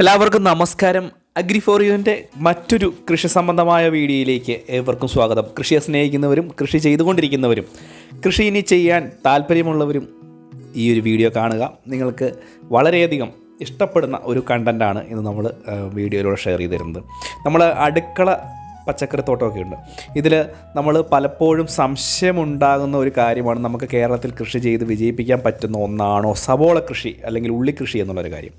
എല്ലാവർക്കും നമസ്കാരം. അഗ്രിഫോറിയോന്റെ മറ്റൊരു കൃഷി സംബന്ധമായ വീഡിയോയിലേക്ക് ഏവർക്കും സ്വാഗതം. കൃഷിയെ സ്നേഹിക്കുന്നവരും കൃഷി ചെയ്തുകൊണ്ടിരിക്കുന്നവരും കൃഷി ഇനി ചെയ്യാൻ താല്പര്യമുള്ളവരും ഈ ഒരു വീഡിയോ കാണുക. നിങ്ങൾക്ക് വളരെയധികം ഇഷ്ടപ്പെടുന്ന ഒരു കണ്ടന്റാണ് ഇന്ന് നമ്മൾ വീഡിയോയിലൂടെ ഷെയർ ചെയ്തിരുന്നത്. നമ്മൾ അടുക്കള പച്ചക്കറിത്തോട്ടമൊക്കെ ഉണ്ട് ഇതിൽ നമ്മൾ പലപ്പോഴും സംശയമുണ്ടാകുന്ന ഒരു കാര്യമാണ് നമുക്ക് കേരളത്തിൽ കൃഷി ചെയ്ത് വിജയിപ്പിക്കാൻ പറ്റുന്ന ഒന്നാണോ സബോള കൃഷി അല്ലെങ്കിൽ ഉള്ളിക്കൃഷി എന്നുള്ളൊരു കാര്യം.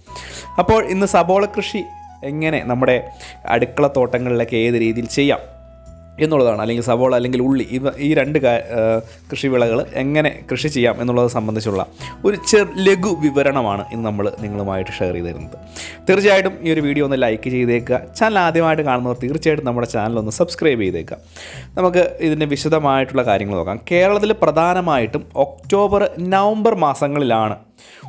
അപ്പോൾ ഇന്ന് സബോള കൃഷി എങ്ങനെ നമ്മുടെ അടുക്കള തോട്ടങ്ങളിലൊക്കെ ഏത് രീതിയിൽ ചെയ്യാം? എന്നുള്ളതാണ്. അല്ലെങ്കിൽ സവോള അല്ലെങ്കിൽ ഉള്ളി ഇവ ഈ രണ്ട് കൃഷിവിളകൾ എങ്ങനെ കൃഷി ചെയ്യാം എന്നുള്ളത് സംബന്ധിച്ചുള്ള ഒരു ചെറു ലഘു വിവരണമാണ് ഇന്ന് നമ്മൾ നിങ്ങളുമായിട്ട് ഷെയർ ചെയ്ത് തരുന്നത്. തീർച്ചയായിട്ടും ഈ ഒരു വീഡിയോ ഒന്ന് ലൈക്ക് ചെയ്തേക്കുക. ചാനൽ ആദ്യമായിട്ട് കാണുന്നവർ തീർച്ചയായിട്ടും നമ്മുടെ ചാനൽ ഒന്ന് സബ്സ്ക്രൈബ് ചെയ്തേക്കുക. നമുക്ക് ഇതിന്റെ വിശദമായിട്ടുള്ള കാര്യങ്ങൾ നോക്കാം. കേരളത്തിൽ പ്രധാനമായിട്ടും ഒക്ടോബർ നവംബർ മാസങ്ങളിലാണ്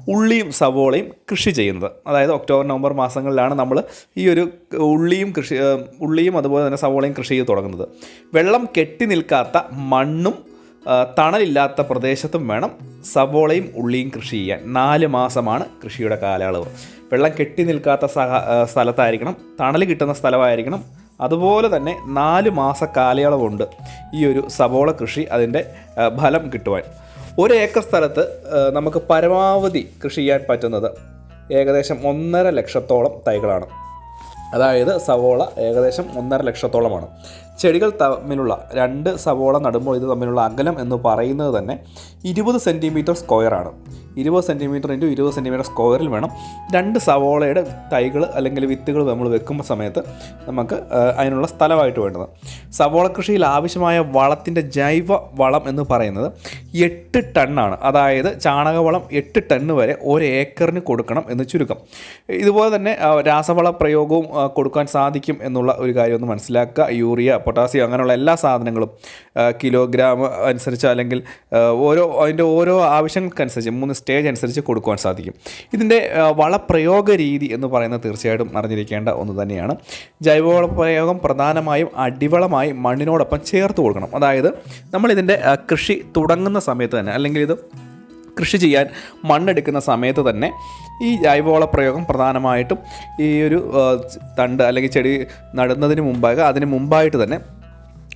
ഉള്ളിയും സവോളയും കൃഷി ചെയ്യുന്നത്. അതായത് ഒക്ടോബർ നവംബർ മാസങ്ങളിലാണ് നമ്മൾ ഈ ഒരു ഉള്ളിയും കൃഷി ഉള്ളിയും അതുപോലെ തന്നെ സവോളയും കൃഷി ചെയ്ത് തുടങ്ങുന്നത്. വെള്ളം കെട്ടി നിൽക്കാത്ത മണ്ണും തണലില്ലാത്ത പ്രദേശത്തും വേണം സവോളയും ഉള്ളിയും കൃഷി ചെയ്യാൻ. നാല് മാസമാണ് കൃഷിയുടെ കാലയളവ്. വെള്ളം കെട്ടി നിൽക്കാത്ത സഹ സ്ഥലത്തായിരിക്കണം തണൽ കിട്ടുന്ന സ്ഥലമായിരിക്കണം. അതുപോലെ തന്നെ നാല് മാസ കാലയളവുണ്ട് ഈ ഒരു സവോള കൃഷി അതിന്റെ ഫലം കിട്ടുവാൻ. ഒരു ഏക്കർ സ്ഥലത്ത് നമുക്ക് പരമാവധി കൃഷി ചെയ്യാൻ പറ്റുന്നത് ഏകദേശം ഒന്നര ലക്ഷത്തോളം തൈകളാണ്. അതായത് സവോള ഏകദേശം ഒന്നര ലക്ഷത്തോളമാണ്. ചെടികൾ തമ്മിലുള്ള രണ്ട് സവോള നടുമ്പോൾ ഇത് തമ്മിലുള്ള അകലം എന്ന് പറയുന്നത് തന്നെ ഇരുപത് സെന്റിമീറ്റർ സ്ക്വയറാണ് ഇരുപത് സെന്റിമീറ്റർ ഇന്റു ഇരുപത് സെന്റിമീറ്റർ സ്ക്വയറിൽ വേണം. രണ്ട് സവോളയുടെ തൈകൾ അല്ലെങ്കിൽ വിത്തുകൾ നമ്മൾ വെക്കുമ്പോൾ സമയത്ത് നമുക്ക് അതിനുള്ള സ്ഥലമായിട്ട് വേണ്ടത്. സവോള കൃഷിയിൽ ആവശ്യമായ വളത്തിന്റെ ജൈവ വളം എന്ന് പറയുന്നത് എട്ട് ടണ്ണാണ്. അതായത് ചാണകവളം എട്ട് ടണ്ണ് വരെ ഒരു ഏക്കറിന് കൊടുക്കണം എന്ന് ചുരുക്കം. ഇതുപോലെ തന്നെ രാസവള പ്രയോഗവും കൊടുക്കാൻ സാധിക്കും എന്നുള്ള ഒരു കാര്യം ഒന്ന് മനസ്സിലാക്കുക. യൂറിയ പൊട്ടാസ്യം അങ്ങനെയുള്ള എല്ലാ സാധനങ്ങളും കിലോഗ്രാം അനുസരിച്ച് അല്ലെങ്കിൽ ഓരോ അതിന്റെ ഓരോ ആവശ്യങ്ങൾക്കനുസരിച്ച് മൂന്ന് സ്റ്റേജ് അനുസരിച്ച് കൊടുക്കുവാൻ സാധിക്കും. ഇതിന്റെ വളപ്രയോഗ രീതി എന്ന് പറയുന്നത് തീർച്ചയായിട്ടും അറിഞ്ഞിരിക്കേണ്ട ഒന്ന് തന്നെയാണ്. ജൈവവള പ്രയോഗം പ്രധാനമായും അടിവളമായി മണ്ണിനോടൊപ്പം ചേർത്ത് കൊടുക്കണം. അതായത് നമ്മളിതിന്റെ കൃഷി തുടങ്ങുന്ന സമയത്ത് തന്നെ അല്ലെങ്കിൽ ഇത് കൃഷി ചെയ്യാൻ മണ്ണെടുക്കുന്ന സമയത്ത് തന്നെ ഈ ജൈവവള പ്രയോഗം പ്രധാനമായിട്ടും ഈ ഒരു തണ്ട് അല്ലെങ്കിൽ ചെടി നടുന്നതിന് മുമ്പാകെ അതിന് മുമ്പായിട്ട് തന്നെ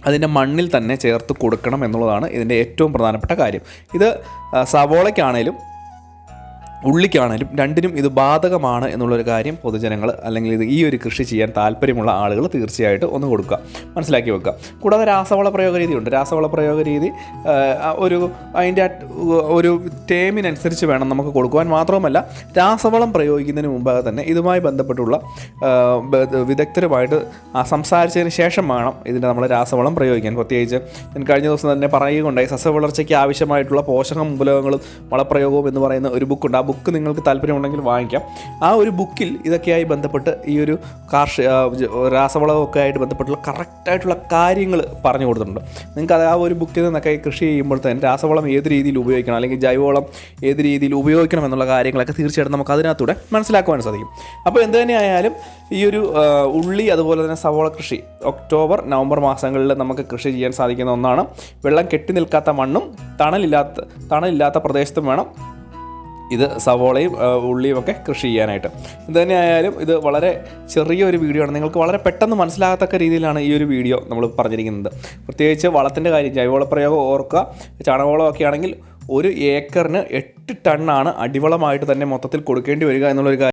അതിന്റെ മണ്ണിൽ തന്നെ ചേർത്ത് കൊടുക്കണം എന്നുള്ളതാണ് ഇതിന്റെ ഏറ്റവും പ്രധാനപ്പെട്ട കാര്യം. ഇത് സവോളയ്ക്കാണേലും ഉള്ളിക്കാണേലും രണ്ടിനും ഇത് ബാധകമാണ് എന്നുള്ളൊരു കാര്യം പൊതുജനങ്ങൾ അല്ലെങ്കിൽ ഇത് ഈ ഒരു കൃഷി ചെയ്യാൻ താല്പര്യമുള്ള ആളുകൾ തീർച്ചയായിട്ടും ഒന്ന് കൊടുക്കുക. മനസ്സിലാക്കി വെക്കുക. കൂടാതെ രാസവള പ്രയോഗ രീതിയുണ്ട്. രാസവള പ്രയോഗ രീതി ഒരു അതിന്റെ ഒരു ടേമിനനുസരിച്ച് വേണം നമുക്ക് കൊടുക്കുവാൻ മാത്രവുമല്ല രാസവളം പ്രയോഗിക്കുന്നതിന് മുമ്പാകെ തന്നെ ഇതുമായി ബന്ധപ്പെട്ടുള്ള വിദഗ്ധരുമായിട്ട് സംസാരിച്ചതിന് ശേഷം വേണം ഇതിന്റെ നമ്മൾ രാസവളം പ്രയോഗിക്കാൻ. പ്രത്യേകിച്ച് ഞാൻ കഴിഞ്ഞ ദിവസം തന്നെ പറയുകയുണ്ടായി സസ്യവളർച്ചയ്ക്ക് ആവശ്യമായിട്ടുള്ള പോഷക മൂലകങ്ങളും വളപ്രയോഗവും എന്ന് പറയുന്ന ഒരു ബുക്കുണ്ട് ആ ബുക്ക് നിങ്ങൾക്ക് താല്പര്യമുണ്ടെങ്കിൽ വാങ്ങിക്കാം. ആ ഒരു ബുക്കിൽ ഇതൊക്കെയായി ബന്ധപ്പെട്ട് ഈ ഒരു കാർഷിക രാസവളമൊക്കെ ആയിട്ട് ബന്ധപ്പെട്ടുള്ള കറക്റ്റായിട്ടുള്ള കാര്യങ്ങൾ പറഞ്ഞു കൊടുത്തിട്ടുണ്ട്. നിങ്ങൾക്ക് അത് ആ ഒരു ബുക്കിൽ നിന്നൊക്കെ കൃഷി ചെയ്യുമ്പോൾ തന്നെ രാസവളം ഏത് രീതിയിൽ ഉപയോഗിക്കണം അല്ലെങ്കിൽ ജൈവവളം ഏത് രീതിയിൽ ഉപയോഗിക്കണം എന്നുള്ള കാര്യങ്ങളൊക്കെ തീർച്ചയായിട്ടും നമുക്ക് അതിനകത്തൂടെ മനസ്സിലാക്കുവാൻ സാധിക്കും. അപ്പോൾ എന്ത് തന്നെയായാലും ഈ ഒരു ഉള്ളി അതുപോലെ തന്നെ സവോള കൃഷി ഒക്ടോബർ നവംബർ മാസങ്ങളിൽ നമുക്ക് കൃഷി ചെയ്യാൻ സാധിക്കുന്ന ഒന്നാണ്. വെള്ളം കെട്ടി നിൽക്കാത്ത മണ്ണും തണലില്ലാത്ത തണലില്ലാത്ത പ്രദേശത്തും വേണം ഇത് സവോളയും ഉള്ളിയും ഒക്കെ കൃഷി ചെയ്യാനായിട്ട്. ഇത് തന്നെയായാലും ഇത് വളരെ ചെറിയൊരു വീഡിയോ ആണ്. നിങ്ങൾക്ക് വളരെ പെട്ടെന്ന് മനസ്സിലാകത്തക്ക രീതിയിലാണ് ഈ ഒരു വീഡിയോ നമ്മൾ പറഞ്ഞിരിക്കുന്നത്. പ്രത്യേകിച്ച് വളത്തിന്റെ കാര്യം ജൈവവള പ്രയോഗം ഓർക്കുക. ചാണകവളം ഒക്കെ ആണെങ്കിൽ ഒരു ഏക്കറിന് എട്ട് ടണ്ണാണ് അടിവളമായിട്ട് തന്നെ മൊത്തത്തിൽ കൊടുക്കേണ്ടി വരിക എന്നുള്ളൊരു കാര്യം